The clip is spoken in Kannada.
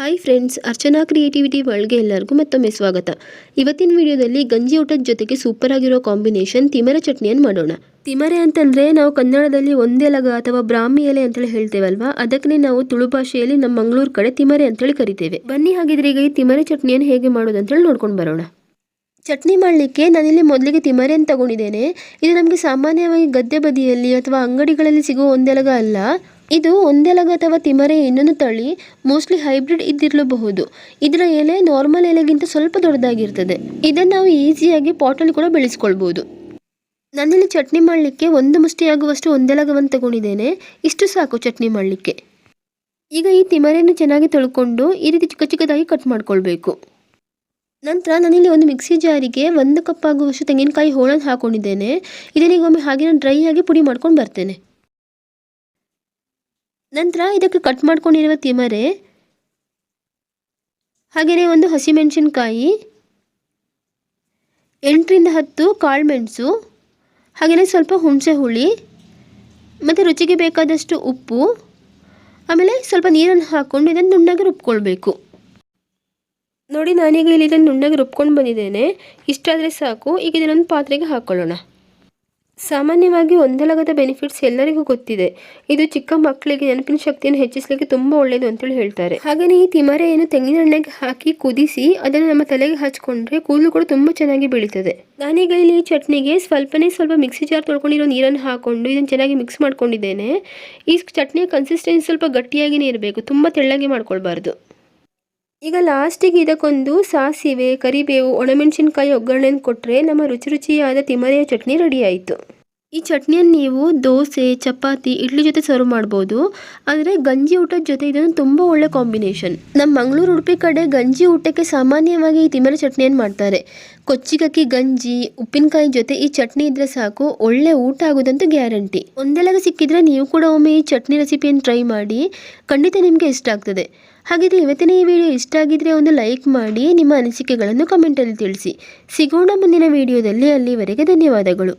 ಹಾಯ್ ಫ್ರೆಂಡ್ಸ್ ಅರ್ಚನಾ ಕ್ರಿಯೇಟಿವಿಟಿ ವರ್ಲ್ಡ್ಗೆ ಎಲ್ಲರಿಗೂ ಮತ್ತೊಮ್ಮೆ ಸ್ವಾಗತ. ಇವತ್ತಿನ ವಿಡಿಯೋದಲ್ಲಿ ಗಂಜಿ ಊಟದ ಜೊತೆಗೆ ಸೂಪರ್ ಆಗಿರೋ ಕಾಂಬಿನೇಷನ್ ತಿಮರ ಚಟ್ನಿಯನ್ನು ಮಾಡೋಣ. ತಿಮರೆ ಅಂತಂದರೆ ನಾವು ಕನ್ನಡದಲ್ಲಿ ಒಂದೆಲಗ ಅಥವಾ ಬ್ರಾಹ್ಮಿ ಎಲೆ ಅಂತೇಳಿ ಹೇಳ್ತೇವಲ್ವಾ? ಅದಕ್ಕೆ ನಾವು ತುಳು ಭಾಷೆಯಲ್ಲಿ ನಮ್ಮ ಮಂಗಳೂರು ಕಡೆ ತಿಮರೆ ಅಂತೇಳಿ ಕರಿತೇವೆ. ಬನ್ನಿ ಹಾಗಿದ್ರೆ ಈಗ ಈ ತಿಮರೆ ಚಟ್ನಿಯನ್ನು ಹೇಗೆ ಮಾಡೋದು ಅಂತೇಳಿ ನೋಡ್ಕೊಂಡು ಬರೋಣ. ಚಟ್ನಿ ಮಾಡಲಿಕ್ಕೆ ನಾನಿಲ್ಲಿ ಮೊದಲಿಗೆ ತಿಮರೆಯನ್ನು ತಗೊಂಡಿದ್ದೇನೆ. ಇದು ನಮಗೆ ಸಾಮಾನ್ಯವಾಗಿ ಗದ್ದೆ ಬದಿಯಲ್ಲಿ ಅಥವಾ ಅಂಗಡಿಗಳಲ್ಲಿ ಸಿಗುವ ಒಂದೆಲಗ ಅಲ್ಲ. ಇದು ಒಂದೆಲಗ ಅಥವಾ ತಿಮರೆ ಇನ್ನೊಂದು ತಳಿ ಮೋಸ್ಟ್ಲಿ ಹೈಬ್ರಿಡ್ ಇದ್ದಿರಲಬಹುದು. ಇದರ ಎಲೆ ನಾರ್ಮಲ್ ಎಲೆಗಿಂತ ಸ್ವಲ್ಪ ದೊಡ್ಡದಾಗಿರ್ತದೆ. ಇದನ್ನು ನಾವು ಈಸಿಯಾಗಿ ಪಾಟಲ್ಲಿ ಕೂಡ ಬೆಳೆಸ್ಕೊಳ್ಬೋದು. ನನ್ನಲ್ಲಿ ಚಟ್ನಿ ಮಾಡಲಿಕ್ಕೆ ಒಂದು ಮುಷ್ಟಿಯಾಗುವಷ್ಟು ಒಂದೆಲಗವನ್ನು ತಗೊಂಡಿದ್ದೇನೆ. ಇಷ್ಟು ಸಾಕು ಚಟ್ನಿ ಮಾಡಲಿಕ್ಕೆ. ಈಗ ಈ ತಿಮರೆಯನ್ನು ಚೆನ್ನಾಗಿ ತೊಳ್ಕೊಂಡು ಈ ರೀತಿ ಚಿಕ್ಕ ಚಿಕ್ಕದಾಗಿ ಕಟ್ ಮಾಡ್ಕೊಳ್ಬೇಕು. ನಂತರ ನಾನಿಲ್ಲಿ ಒಂದು ಮಿಕ್ಸಿ ಜಾರಿಗೆ ಒಂದು ಕಪ್ ಆಗುವಷ್ಟು ತೆಂಗಿನಕಾಯಿ ಹೋಳನ್ನು ಹಾಕೊಂಡಿದ್ದೇನೆ. ಇದನ್ನೀಗ ಒಮ್ಮೆ ಹಾಗೆ ಡ್ರೈ ಆಗಿ ಪುಡಿ ಮಾಡ್ಕೊಂಡು ಬರ್ತೇನೆ. ನಂತರ ಇದಕ್ಕೆ ಕಟ್ ಮಾಡ್ಕೊಂಡಿರುವ ತಿಮರೆ ಹಾಗೆಯೇ ಒಂದು ಹಸಿಮೆಣಸಿನ್ಕಾಯಿ, ಎಂಟರಿಂದ ಹತ್ತು ಕಾಳುಮೆಣಸು ಹಾಗೆಯೇ ಸ್ವಲ್ಪ ಹುಣಸೆ ಹುಳಿ, ಮತ್ತು ರುಚಿಗೆ ಬೇಕಾದಷ್ಟು ಉಪ್ಪು, ಆಮೇಲೆ ಸ್ವಲ್ಪ ನೀರನ್ನು ಹಾಕ್ಕೊಂಡು ಇದನ್ನು ನುಣ್ಣಗೆ ರುಬ್ಕೊಳ್ಬೇಕು. ನೋಡಿ ನಾನೀಗ ಇಲ್ಲಿ ಇದನ್ನು ನುಣ್ಣಗೆ ರುಬ್ಕೊಂಡು ಬಂದಿದ್ದೇನೆ. ಇಷ್ಟಾದರೆ ಸಾಕು. ಈಗ ಇದನ್ನೊಂದು ಪಾತ್ರೆಗೆ ಹಾಕ್ಕೊಳ್ಳೋಣ ಸಾಮಾನ್ಯವಾಗಿ ಒಂದಲಗದ ಬೆನಿಫಿಟ್ಸ್ ಎಲ್ಲರಿಗೂ ಗೊತ್ತಿದೆ. ಇದು ಚಿಕ್ಕ ಮಕ್ಕಳಿಗೆ ನೆನಪಿನ ಶಕ್ತಿಯನ್ನು ಹೆಚ್ಚಿಸಲಿಕ್ಕೆ ತುಂಬ ಒಳ್ಳೆಯದು ಅಂತೇಳಿ ಹೇಳ್ತಾರೆ. ಹಾಗೆಯೇ ಈ ತಿಮರೆಯನ್ನು ತೆಂಗಿನ ಎಣ್ಣೆಗೆ ಹಾಕಿ ಕುದಿಸಿ, ಅದನ್ನು ನಮ್ಮ ತಲೆಗೆ ಹಚ್ಕೊಂಡ್ರೆ ಕೂದಲು ಕೂಡ ತುಂಬ ಚೆನ್ನಾಗಿ ಬೆಳೀತದೆ. ನಾನೀಗ ಇಲ್ಲಿ ಈ ಚಟ್ನಿಗೆ ಸ್ವಲ್ಪನೇ ಸ್ವಲ್ಪ ಮಿಕ್ಸಿ ಜಾರ್ ತೊಳ್ಕೊಂಡಿರೋ ನೀರನ್ನು ಹಾಕೊಂಡು ಇದನ್ನು ಚೆನ್ನಾಗಿ ಮಿಕ್ಸ್ ಮಾಡ್ಕೊಂಡಿದ್ದೇನೆ. ಈ ಚಟ್ನಿಯ ಕನ್ಸಿಸ್ಟೆನ್ಸಿ ಸ್ವಲ್ಪ ಗಟ್ಟಿಯಾಗಿಯೇ ಇರಬೇಕು, ತುಂಬ ತೆಳ್ಳಗೆ ಮಾಡ್ಕೊಳ್ಬಾರ್ದು. ಈಗ ಲಾಸ್ಟಿಗೆ ಇದಕ್ಕೊಂದು ಸಾಸಿವೆ, ಕರಿಬೇವು, ಒಣಮೆಣಸಿನ್ಕಾಯಿ ಒಗ್ಗರಣೆನ ಕೊಟ್ಟರೆ ನಮ್ಮ ರುಚಿ ರುಚಿಯಾದ ತಿಮರೆಯ ಚಟ್ನಿ ರೆಡಿ ಆಯಿತು ಈ ಚಟ್ನಿಯನ್ನು ನೀವು ದೋಸೆ, ಚಪಾತಿ, ಇಡ್ಲಿ ಜೊತೆ ಸರ್ವ್ ಮಾಡ್ಬೋದು. ಆದರೆ ಗಂಜಿ ಊಟದ ಜೊತೆ ಇದೊಂದು ತುಂಬ ಒಳ್ಳೆ ಕಾಂಬಿನೇಷನ್ ನಮ್ಮ ಮಂಗಳೂರು ಉಡುಪಿ ಕಡೆ ಗಂಜಿ ಊಟಕ್ಕೆ ಸಾಮಾನ್ಯವಾಗಿ ಈ ತಿಮರೆ ಚಟ್ನಿಯನ್ನು ಮಾಡ್ತಾರೆ. ಕೊಚ್ಚಿಗಕ್ಕಿ ಗಂಜಿ, ಉಪ್ಪಿನಕಾಯಿ ಜೊತೆ ಈ ಚಟ್ನಿ ಇದ್ದರೆ ಸಾಕು, ಒಳ್ಳೆ ಊಟ ಆಗೋದಂತೂ ಗ್ಯಾರಂಟಿ. ಒಂದೆಲಗ ಸಿಕ್ಕಿದ್ರೆ ನೀವು ಕೂಡ ಒಮ್ಮೆ ಈ ಚಟ್ನಿ ರೆಸಿಪಿಯನ್ನು ಟ್ರೈ ಮಾಡಿ, ಖಂಡಿತ ನಿಮಗೆ ಇಷ್ಟ ಆಗ್ತದೆ. ಹಾಗಿದ್ರೆ ಇವತ್ತಿನ ಈ ವಿಡಿಯೋ ಇಷ್ಟ ಆಗಿದ್ರೆ ಒಂದು ಲೈಕ್ ಮಾಡಿ, ನಿಮ್ಮ ಅನಿಸಿಕೆಗಳನ್ನು ಕಮೆಂಟಲ್ಲಿ ತಿಳಿಸಿ. ಸಿಗೋಣ ಮುಂದಿನ ವಿಡಿಯೋದಲ್ಲಿ ಅಲ್ಲಿವರೆಗೆ ಧನ್ಯವಾದಗಳು.